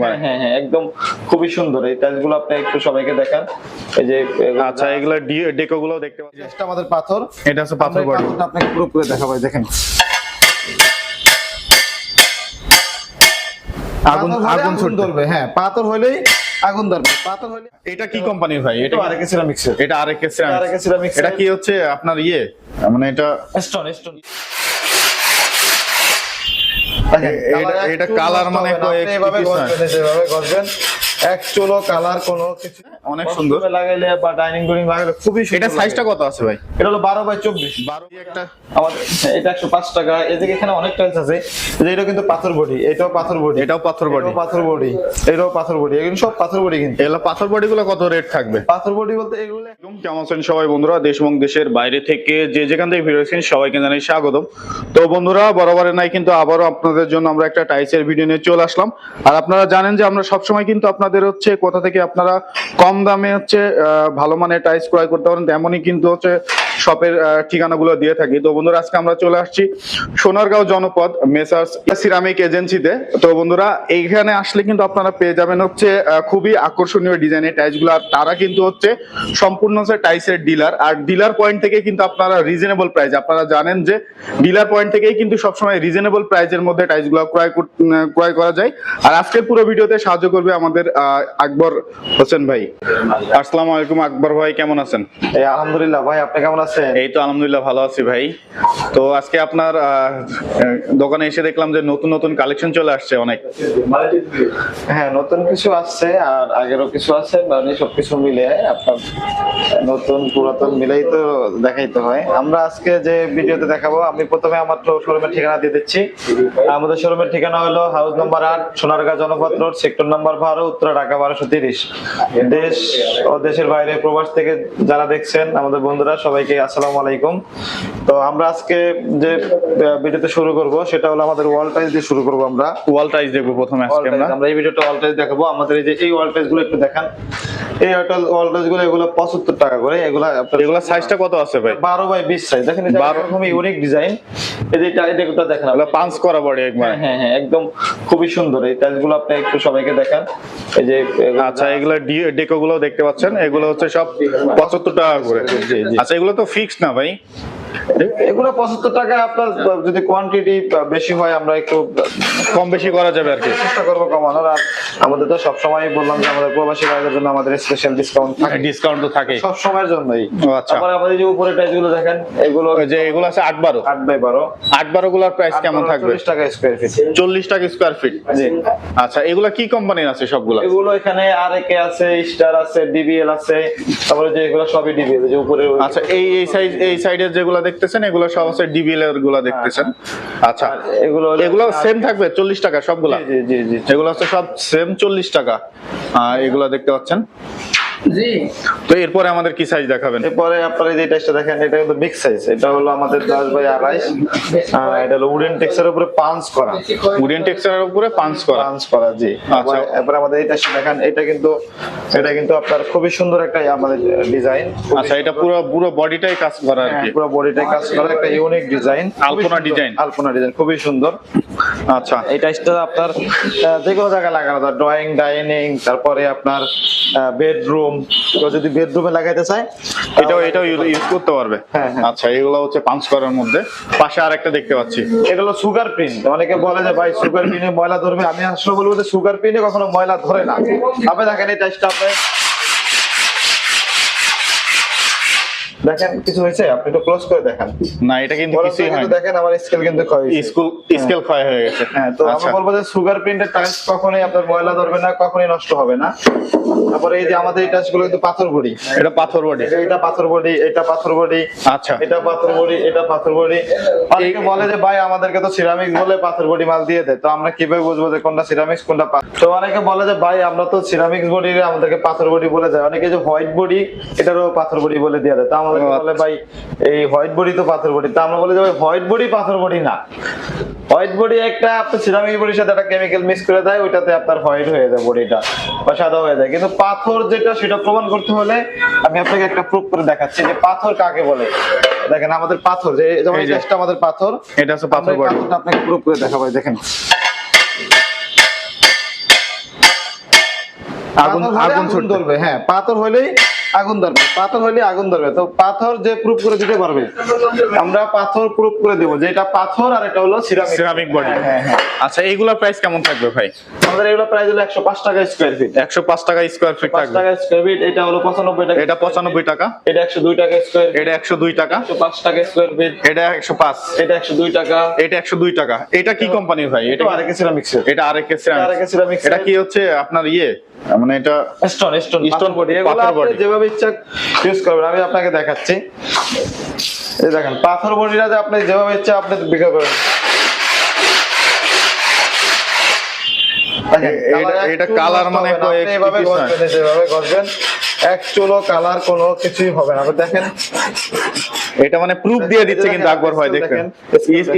হ্যাঁ হ্যাঁ হ্যাঁ একদম খুবই সুন্দর। এই টাইলস আপনি একটু সবাইকে দেখান। এই যে আচ্ছা এগুলো ডেকো দেখতে পাচ্ছি। এটা আমাদের পাথর। এটা হচ্ছে পাথর বডি। আপনাকে পুরো পুরো দেখাবো দেখেন। আগুন আগুন ধরবে হ্যাঁ পাথর হলেই আগুন ধরবে। পাথর হলে এটা কি কোম্পানির ভাই? এটা আরেকে সিরামিক্সের এটা আরেক এটা কি হচ্ছে আপনার ইয়ে? মানে এটা স্টোন স্টোন এটা- মানে এভাবে piece নয়। ঘষবেন যেভাবে ঘষবেন এক চুলো কালার কোনো কিছু অনেক সুন্দর। লাগাইলে বা ডাইনিং রুমে লাগাইলে খুবই সুন্দর এটা সাইজটা কত আছে ভাই? এটা হলো বারো বাই চব্বিশ। বারো একটা। আমাদের এটা টাকা। এদিকে এখানে অনেক টাইলস আছে। যে এটা কিন্তু পাথর বডি এটাও পাথর বডি। এটাও পাথর বডি। পাথর বডি। এটাও পাথর বডি। এগুলো সব পাথর বডি কিন্তু। এগুলো পাথর বডি গুলো কত রেট থাকবে? পাথর বডি বলতে এগুলো কেমন আছেন সবাই বন্ধুরা? দেশ এবং দেশের বাইরে থেকে যে যেখান থেকে ভিডিও দেখছেন সবাইকে জানাই স্বাগতম। তো বন্ধুরা, বরাবরের নাই কিন্তু আবারও আপনাদের জন্য আমরা একটা টাইসের ভিডিও নিয়ে চলে আসলাম। আর আপনারা জানেন যে আমরা সবসময় কিন্তু আপনাদের হচ্ছে কোথা থেকে আপনারা কম দামে হচ্ছে ভালো মানের টাইস ক্রয় করতে পারেন, তেমনই কিন্তু হচ্ছে শপের ঠিকানাগুলো দিয়ে থাকি। তো বন্ধুরা, আজকে আমরা চলে আসছি সোনারগাঁও জনপদ মেসার্স সিরামিক এজেন্সিতে। তো বন্ধুরা, এইখানে আসলে কিন্তু আপনারা পেয়ে যাবেন হচ্ছে খুবই আকর্ষণীয় ডিজাইনের টাইলসগুলো আর তারা কিন্তু হচ্ছে সম্পূর্ণ হচ্ছে টাইসের ডিলার আর ডিলার পয়েন্ট থেকে কিন্তু আপনারা রিজনেবল প্রাইস আপনারা জানেন যে ডিলার পয়েন্ট থেকেই কিন্তু সবসময় রিজনেবল প্রাইসের মধ্যে টাইলসগুলো ক্রয় কর- ক্রয় করা যায়। আর আজকের পুরো ভিডিওতে সাহায্য করবে আমাদের আকবর হোসেন ভাই। আসসালামু আলাইকুম আকবর ভাই, কেমন আছেন? আলহামদুলিল্লাহ ভাই, আপনি কেমন আছেন? এই তো আলহামদুলিল্লাহ ভালো আছি ভাই। তো আজকে আপনার দোকানে এসে দেখলাম যে নতুন নতুন কালেকশন চলে আসছে অনেক। হ্যাঁ নতুন কিছু আসছে আর আগেরও কিছু আছে মানে সবকিছু মিলে আপনার নতুন পুরাতন মিলেই তো দেখাইতে হয়। আমরা আজকে যে ভিডিওতে দেখাবো আমি প্রথমে আমার তো শোরুমের ঠিকানা দিয়ে দিচ্ছি। আমাদের শোরুমের ঠিকানা হলো হাউস নাম্বার আট সোনারগাঁ জনপদ রোড সেক্টর নাম্বার বারো উত্তর ঢাকা বারোশো তিরিশ। দেশ ও দেশের বাইরে প্রবাস থেকে যারা দেখছেন আমাদের বন্ধুরা সবাইকে আসসালামু আলাইকুম। তো আমরা আজকে যে ভিডিওতে শুরু করব সেটা হলো আমাদের ওয়াল টাইজ দিয়ে শুরু করব আমরা। ওয়াল টাইজ দেখব প্রথমে আজকে আমরা। আমরা এই ভিডিওটা ওয়াল টাইজ দেখাবো। আমাদের এই যে এই ওয়াল টাইজগুলো একটু দেখান। এই অটল এগুলো পঁচাত্তর টাকা করে। এগুলো আপনার এগুলা সাইজটা কত আছে ভাই? বারো বাই বিশ সাইজ দেখেন এটা 12 এরকম ইউনিক ডিজাইন এই যে এটা এটা দেখেন এগুলা আপনি। পাঁচ করা বডি একবার। হ্যাঁ হ্যাঁ হ্যাঁ একদম খুবই সুন্দর। এই আপনি একটু সবাইকে দেখান। এই যে আচ্ছা এগুলো ডেকো গুলো দেখতে পাচ্ছেন। এগুলো হচ্ছে সব পঁচাত্তর টাকা করে। আচ্ছা এগুলো তো ফিক্স না ভাই? এগুলো পঁচাত্তর টাকা আপনার যদি কোয়ান্টিটি বেশি হয় আমরা একটু কম বেশি করা যাবে আর কি। চেষ্টা করব কমানোর। আর আমাদের তো সবসময় বললাম যে আমাদের প্রবাসী ভাইদের জন্য আমাদের স্পেশাল ডিসকাউন্ট থাকে। ডিসকাউন্ট তো থাকে সব সময়ের জন্যই আচ্ছা। আবার আমাদের যে উপরে টাইলসগুলো দেখেন এগুলো যে এগুলো আছে আট বারো। আট বাই বারো। আট বারো গুলার প্রাইস কেমন থাকবে? চল্লিশ টাকা স্কোয়ার ফিট চল্লিশ টাকা স্কোয়ার ফিট জি। আচ্ছা এগুলা কি কোম্পানির আছে সবগুলা? এগুলো এখানে আর একে আছে স্টার আছে ডিবিএল আছে তারপরে যে এগুলো সবই ডিবিএল যে উপরে আচ্ছা এই এই সাইজ এই সাইডের যেগুলো দেখতেছেন? এগুলো সব আছে ডিবিএল এরগুলা দেখতেছেন। আচ্ছা এগুলো এগুলো সেম থাকবে চল্লিশ টাকা সবগুলা? জি জি জি এগুলো হচ্ছে সব সেম চল্লিশ টাকা আহ, এগুলো দেখতে পাচ্ছেন। তো এরপরে আমাদের কি সাইজ দেখাবেন? এরপরে আপনারা যে টাইসটা দেখেন এটা কিন্তু মিক্স সাইজ এটা হলো আমাদের দশ বাই আড়াইশ। আহ, এটা হলো উডেন টেক্সের উপরে পাঞ্চ করা। উডেন টেক্সচারের উপরে পাঞ্চ করা। পাঞ্চ করা জি। আচ্ছা। এরপরে- আমাদের এই দেখেন এটা কিন্তু এটা কিন্তু আপনার খুবই সুন্দর একটা আমাদের ডিজাইন আচ্ছা এটা পুরো পুরো বডিটাই কাজ করা আর কি। পুরো বডিটাই কাজ করা একটা ইউনিক ডিজাইন আলপনা design। আলপনা ডিজাইন খুবই সুন্দর। আচ্ছা। এই টাইসটা আপনার আহ, যে কোনো জায়গায় লাগানো যায় ড্রয়িং ডাইনিং তারপরে আপনার বেডরুম কেউ যদি বেডরুমে লাগাইতে চায় এটাও এটাও ইউজ করতে পারবে। হ্যাঁ, হ্যাঁ। আচ্ছা এগুলো হচ্ছে পাঁচ করার মধ্যে। পাশে আরেকটা দেখতে পাচ্ছি। এগুলো সুগার প্রিন্ট অনেকে বলে যে ভাই সুগার প্রিন্টে ময়লা ধরবে। আমি আসলে বলব যে সুগার প্রিন্টে কখনো ময়লা ধরে না। আপনি দেখেন এই টাইসটা আপনি দেখেন কিছু হয়েছে? আপনি একটু ক্লোজ করে দেখেন। না এটা কিন্তু কিছুই হয় দেখেন আমার স্কেল কিন্তু ক্ষয় হয়েছে। স্কুল স্কেল ক্ষয় হয়ে গেছে। হ্যাঁ তো আচ্ছা। আমরা বলব যে সুগার প্রিন্টের টাইলস কখনোই আপনার ময়লা ধরবে না কখনোই নষ্ট হবে না। তারপরে এই যে আমাদের এই কিন্তু পাথর বড়ি। এটা পাথর বডি। এটা পাথর বডি এটা পাথর বডি। আচ্ছা। এটা পাথর বডি এটা পাথর বডি। অনেকে বলে যে ভাই আমাদেরকে তো সিরামিক বলে পাথর বডি মাল দিয়ে দেয় তো আমরা কীভাবে বুঝব যে কোনটা সিরামিক্স কোনটা পাথর? তো অনেকে বলে যে ভাই আমরা তো সিরামিক্স বডি আমাদেরকে পাথর বডি বলে দেয়। অনেকে যে হোয়াইট বডি এটারও পাথর বডি বলে দিয়ে দেয়। তো আমাদের বলে ভাই এই হোয়াইট বডি তো পাথর বডি। তো আমরা বলি যে হোয়াইট বডি পাথর বডি না। হোয়াইট বডি একটা আপনার সিরামিক বডির সাথে একটা কেমিক্যাল মিক্স করে দেয় ওইটাতে আপনার হোয়াইট হয়ে যায় বডিটা বা সাদা হয়ে যায়। কিন্তু পাথর যেটা সেটা প্রমাণ করতে হলে আমি আপনাকে একটা প্রুফ করে দেখাচ্ছি যে পাথর কাকে বলে। দেখেন আমাদের পাথর যে যেমন এই গাছটা আমাদের পাথর এটা হচ্ছে পাথর বডি। আপনাকে প্রুফ করে দেখাবো দেখেন। আগুন আগুন আগুন ধরবে হ্যাঁ পাথর হলেই আগুন ধরবে পাথর হলে আগুন ধরবে। তো পাথর যে প্রুফ করে দিতে পারবে আমরা পাথর প্রুফ করে দেবো যেটা পাথর আর এটা হলো সিরামিক সিরামিক বডি হ্যাঁ হ্যাঁ আচ্ছা এইগুলোর প্রাইস কেমন থাকবে ভাই? আমাদের এগুলো প্রাইস হলো একশো পাঁচ টাকা স্কোয়ার ফিট একশো পাঁচ টাকা স্কোয়ার ফিট থাকবে। টাকা স্কোয়ার ফিট এটা হলো পঁচানব্বই টাকা এটা পঁচানব্বই টাকা। এটা একশো দুই টাকা স্কোয়ার এটা একশো দুই টাকা। একশো পাঁচ টাকা স্কোয়ার ফিট এটা একশো পাঁচ। এটা একশো দুই টাকা। এটা একশো দুই টাকা। এটা কি কোম্পানি ভাই? এটা আরেক সিরামিক্স এটা আরেক আরেক সিরামিক্স এটা কি হচ্ছে আপনার ইয়ে? মানে এটা স্টোন স্টোন স্টোন বডি এগুলো আপনি যেভাবে ইচ্ছা ইউজ করবেন আমি আপনাকে দেখাচ্ছি। এই দেখেন পাথর বডিটা যে আপনি যেভাবে ইচ্ছা আপনি বিক্রি এটা- colour এক মানে। এভাবে এক কালার কোনো কিছুই হবে না। দেখেন এটা মানে প্রুফ দিয়ে দিচ্ছে কিন্তু আকবর ভাই দেখেন।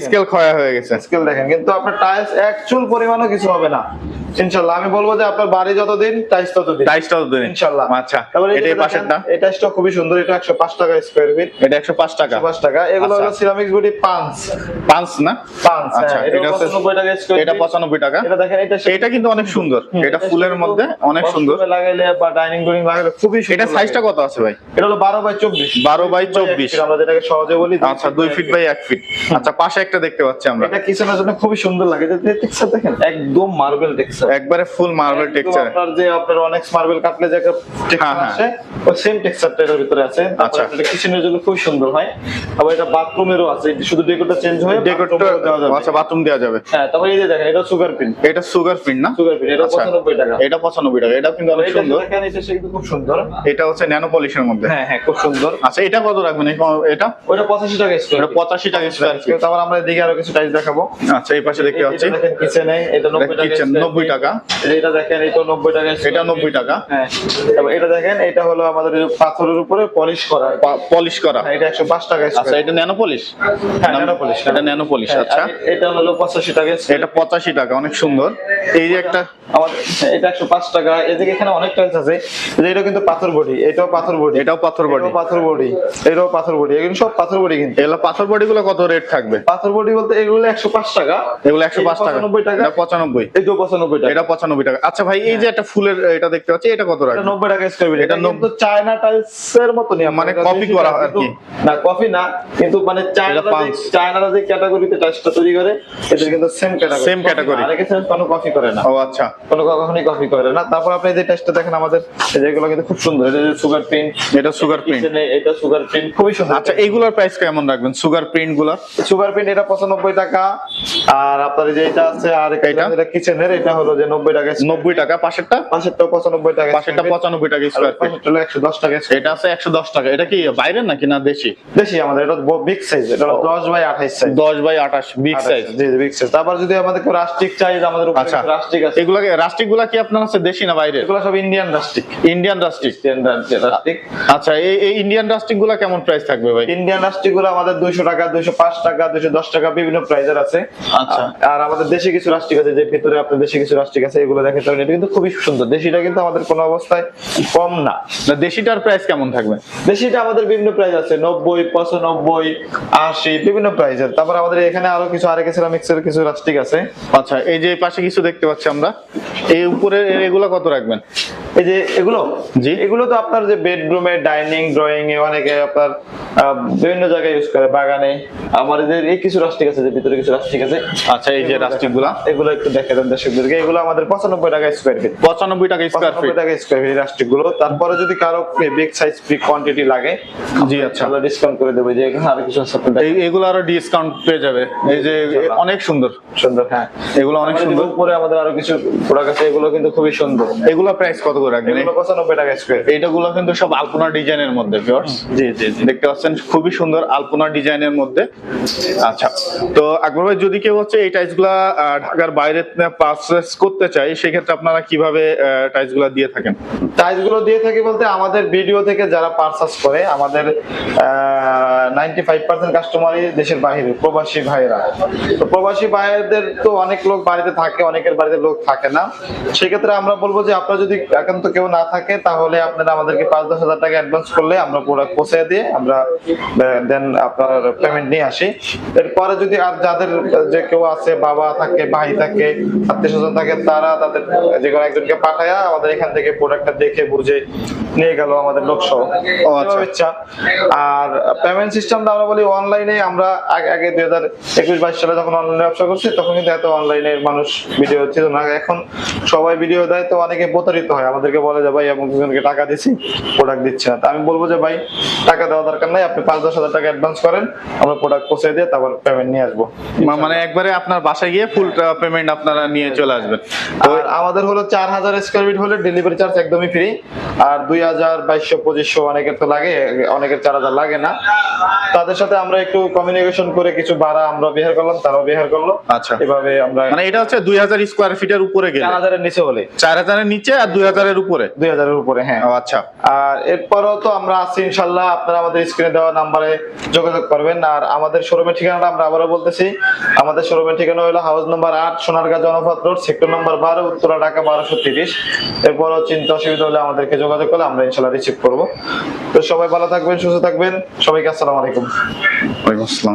স্কেল ক্ষয় হয়ে গেছে। স্কেল দেখেন কিন্তু আপনার টাইলস এক চুল পরিমাণও কিছু হবে না। ইনশাল্লাহ আমি বলব যে আপনার বাড়ি যতদিন ততদিন। টাইসটাও দিন ইনশাল্লাহ আচ্ছা তারপরে এটা এই পাশেরটা এই টাইলসটা খুবই সুন্দর এটা একশো পাঁচ টাকা স্কোয়ার ফিট এটা একশো পাঁচ টাকা। পাঁচ টাকা। এগুলো আচ্ছা। হলো সিরামিক্স বডি পাঁচ পাঁচ না? পাঁচ আচ্ছা হ্যাঁ, এটা এটা হচ্ছে পঁচানব্বই টাকা স্কোয়ার এটা পঁচানব্বই টাকা। এটা দেখেন এটা এটা কিন্তু অনেক সুন্দর। এটা ফুলের মধ্যে অনেক সুন্দর। লাগাইলে বা ডাইনিং রুমে লাগাইলে খুবই সুন্দর এটা সাইজটা। কত আছে ভাই? এটা হলো বারো বাই চব্বিশ। 12 বাই 24 আমরা যেটাকে সহজে বলি আচ্ছা দুই ফিট বাই এক ফিট আচ্ছা পাশে একটা দেখতে পাচ্ছি আমরা। এটা কিচেনের জন্য খুবই সুন্দর লাগে। দেখেন একদম মার্বেল টেক্সচার একবারে ফুল মার্বেল টেক্সচার আপনার যে আপনার অনেক মার্বেল কাটলে যে টেক্সচার হ্যাঁ, আসে ওই সেম টেক্সচারটা এর ভিতরে আছে। আচ্ছা। আচ্ছা। এটা কিচেনের জন্য খুব সুন্দর হয়। আবার এটা বাথরুমেরও আছে। শুধু ডেকোরটা চেঞ্জ হয়ে ডেকোরটা দেওয়া যাবে। আচ্ছা বাথরুম দেওয়া যাবে। হ্যাঁ তারপরে এই যে দেখেন এটা সুগার পিন এটা সুগার প্রিন্ট না? সুগার পিন এটা আচ্ছা। 95 টাকা। এটা পঁচানব্বই টাকা। এটা কিন্তু অনেক সুন্দর। দেখেন এটা সে কিন্তু খুব সুন্দর। এটা হচ্ছে ন্যানো পলিশের মধ্যে। হ্যাঁ হ্যাঁ খুব সুন্দর। আচ্ছা এটা কত রাখবেন? এটা? ওটা 85 টাকা স্কয়ার এটা পঁচাশি টাকা স্কোয়ার তারপর আমরা এদিকে আরও কিছু টাইলস দেখাবো। আচ্ছা এই পাশে দেখতে পাচ্ছি। কিচেনে এটা 90 টাকা কিচেন square 90 feet। টাকা। এটা দেখেন এটা 90 টাকা এটা। 90 টাকা। হ্যাঁ এটা দেখেন এটা হলো আমাদের পাথরের উপরে পলিশ করা। পলিশ করা। হ্যাঁ, এটা 105 টাকা আচ্ছা এটা ন্যানো পলিশ হ্যাঁ, nano polish, এটা ন্যানো পলিশ আচ্ছা। এটা হলো 85 টাকা এটা পঁচাশি টাকা অনেক সুন্দর। এই যে একটা আমাদের হ্যাঁ, এটা 105 টাকা। এদিকে এখানে অনেক টাইলস আছে। এটা কিন্তু পাথর বডি এটাও পাথর বডি। এটাও পাথর বডি। পাথর বডি এটাও পাথর বডি। এগুলো সব পাথর বডি কিন্তু। এগুলো পাথর বডি গুলো কত রেট থাকবে? পাথর বডি বলতে এগুলো 105 টাকা। এগুলো একশো পাঁচ টাকা। 95 টাকা। পঁচানব্বই। এটাও 95 টাকা এটা পঁচানব্বই টাকা। আচ্ছা ভাই এই যে একটা ফুলের এটা দেখতে পাচ্ছি এটা কত এটা রাখবে 90 টাকা স্কয়ার ফিট এটা এটা কিন্তু চায়না মানে করা আর কি। না কপি না কিন্তু মানে চায়নারা চায়নারা যে ক্যাটাগরিতে টাইলসটা তৈরি করে এদের কিন্তু সেম ক্যাটাগরি Same category। আরেকে সেম কোনো কপি করে না। ও আচ্ছা। কোনো কখনোই কপি করে না। তারপর আপনি যে দেখেন আমাদের যেগুলো কিন্তু খুব সুন্দর। এটা সুগার প্রিন্ট এটা সুগার প্রিন্ট এটা সুগার প্রিন্ট খুবই সুন্দর। আচ্ছা এইগুলোর প্রাইস কেমন রাখবেন? সুগার প্রিন্টগুলার? সুগার প্রিন্ট এটা পঁচানব্বই টাকা। আর আপনার এই যে এটা আছে আর এটা? এটা এটা কিচেনের এটা হলো যে নব্বই টাকা নব্বই টাকা পাশেরটা? পাশেরটা পঁচানব্বই টাকা পাশেরটা পঁচানব্বই টাকা স্কোয়ার পাশেরটা হলো একশো দশ টাকা এটা আছে একশো দশ টাকা। এটা কি বাইরের নাকি না দেশি? বেশি আমাদের এটা বিগ সাইজ এটা দশ বাই আঠাইশ সাইজ দশ বাই আঠাশ big size G G big size তারপর যদি আমাদের কেউ চাই আমাদের আচ্ছা। কিছু আছে। এগুলা রাস্টিকগুলা কি আপনার আছে দেশি না বাইরের? এগুলো সব ইন্ডিয়ান আচ্ছা এই এই ইন্ডিয়ান রাস্টিকগুলা কেমন প্রাইস থাকবে ভাই? ইন্ডিয়ানগুলো আমাদের দুইশো টাকা দুইশো পাঁচ টাকা দুইশো দশ টাকা বিভিন্ন প্রাইজের আছে। আচ্ছা। আর আমাদের দেশে কিছু রাস্টিক আছে যে ভিতরে আপনার দেশে কিছু রাস্টিক আছে? এগুলো দেখে পারেন এটা কিন্তু খুবই সুন্দর দেশিটা কিন্তু আমাদের কোনো অবস্থায় কম না। দেশিটার প্রাইস কেমন থাকবে? দেশিটা আমাদের বিভিন্ন প্রাইস আছে নব্বই পঁচানব্বই আশি বিভিন্ন প্রাইজের তারপর আমাদের এখানে আরও কিছু আরেক সিরামিক্সের কিছু রাস্টিক আছে। আচ্ছা এই যে পাশে কিছু দেখতে পাচ্ছি আমরা। এই উপরে এগুলো কত রাখবেন? এই যে এগুলো? জি। এগুলো তো আপনার যে বেডরুমে ডাইনিং ড্রয়িং এ অনেকে আপনার বিভিন্ন জায়গায় ইউজ করে বাগানে। আমার এদের এই কিছু রাস্টিক আছে যে ভিতরে কিছু রাস্টিক আছে। আচ্ছা এই যে রাস্টিকগুলা এগুলো একটু দেখে দেন দর্শকদেরকে। এগুলো আমাদের পঁচানব্বই টাকা স্কোয়ার ফিট পঁচানব্বই টাকা স্কোয়ার ফিট টাকা স্কোয়ার ফিট রাস্টিকগুলো তারপরে যদি কারও বিগ সাইজ ফ্রি কোয়ান্টিটি লাগে জি আচ্ছা। আমরা ডিসকাউন্ট করে দেবো। যে এখানে আরও কিছু আছে এগুলো আরও ডিসকাউন্ট পেয়ে যাবে। এই যে অনেক সুন্দর। সুন্দর হ্যাঁ। এগুলো অনেক সুন্দর। উপরে আমাদের আরও কিছু প্রোডাক্ট আছে এগুলো কিন্তু খুবই সুন্দর। এগুলো প্রাইস কত করে রাখবেন? এগুলো পঁচানব্বই টাকা স্কোয়ার এইটাগুলো কিন্তু সব আলপনা ডিজাইনের মধ্যে জি জি জি। দেখতে পাচ্ছেন? খুবই সুন্দর আলপনা ডিজাইনের মধ্যে। আচ্ছা তো আকবর যদি কেউ হচ্ছে এই টাইলসগুলা ঢাকার বাইরে পারচেস করতে চাই সেক্ষেত্রে আপনারা কীভাবে টাইলসগুলা দিয়ে থাকেন? টাইলসগুলো দিয়ে থাকি বলতে আমাদের ভিডিও থেকে যারা পারচেস করে, আমাদের নাইনটি ফাইভ পার্সেন্ট কাস্টমারই দেশের বাইরে, প্রবাসী ভাইয়েরা। তো প্রবাসী ভাইয়েদের তো অনেক লোক বাড়িতে থাকে, অনেকের বাড়িতে লোক থাকে না। সেক্ষেত্রে আমরা বলব যে আপনারা যদি একান্ত কেউ না থাকে, তাহলে আপনারা আমাদেরকে পাঁচ দশ হাজার টাকা অ্যাডভান্স করলে আমরা প্রোডাক্ট পৌঁছে দিয়ে আমরা দেন আপনার পেমেন্ট নিয়ে আসি এরপরে যদি আর যাদের যে কেউ আছে বাবা থাকে ভাই থাকে আত্মীয় স্বজন থাকে তারা তাদের যে কোনো একজনকে পাঠায়া আমাদের এখান থেকে প্রোডাক্টটা দেখে বুঝে নিয়ে গেল আমাদের লোকসহ ও আচ্ছা। ইচ্ছা আর পেমেন্ট সিস্টেমটা আমরা বলি অনলাইনে আমরা আগে আগে দুই হাজার একুশ বাইশ সালে যখন অনলাইনে ব্যবসা করছি তখন কিন্তু এত অনলাইনে মানুষ ভিডিও ছিল না। এখন সবাই ভিডিও দেয় তো অনেকে প্রতারিত হয়। আমাদেরকে বলে যে ভাই এমন দুজনকে টাকা দিছি প্রোডাক্ট দিচ্ছে না। তা আমি বলব যে ভাই টাকা দেওয়া দরকার নাই। আপনি পাঁচ দশ হাজার টাকা অ্যাডভান্স করেন আমরা প্রোডাক্ট পৌঁছে দিয়ে তারপর পেমেন্ট নিয়ে আসব। মানে একবারে আপনার বাসায় গিয়ে ফুল পেমেন্ট আপনারা নিয়ে চলে আসবেন। আর আমাদের হলো চার হাজার স্কোয়ার ফিট হলে ডেলিভারি চার্জ একদমই ফ্রি আর দুই হাজার বাইশশো পঁচিশশো অনেকের তো লাগে অনেকের চার হাজার লাগে না। তাদের সাথে আমরা একটু কমিউনিকেশন করে কিছু ভাড়া আমরা বিহার করলাম তারাও বিহার করল। আচ্ছা। এভাবে আমরা মানে এটা হচ্ছে দুই হাজার স্কোয়ার ফিটের উপরে গেলে। চার হাজারের নিচে হলে। চার হাজারের নিচে আর দুই হাজারের উপরে? দুই হাজারের উপরে হ্যাঁ। আচ্ছা। আর এরপরও তো আমরা আছি ইনশাল্লাহ আপনারা আমাদের স্ক্রিনে দেওয়া নাম্বারে যোগাযোগ করবেন। আর আমাদের শোরুমের ঠিকানাটা আমরা আবারও বলতেছি। আমাদের শোরুমের ঠিকানা হলো হাউস নাম্বার আট Sonargaon Janapath road sector number বারো উত্তরা ঢাকা বারোশো তিরিশ। এরপরও চিন্তা অসুবিধা হলে আমাদেরকে যোগাযোগ করলে আমরা ইনশাল্লাহ রিসিভ করব। তো সবাই ভালো থাকবেন সুস্থ থাকবেন। সবাইকে আসসালামু আলাইকুম। ওয়ালাইকুম আসসালাম।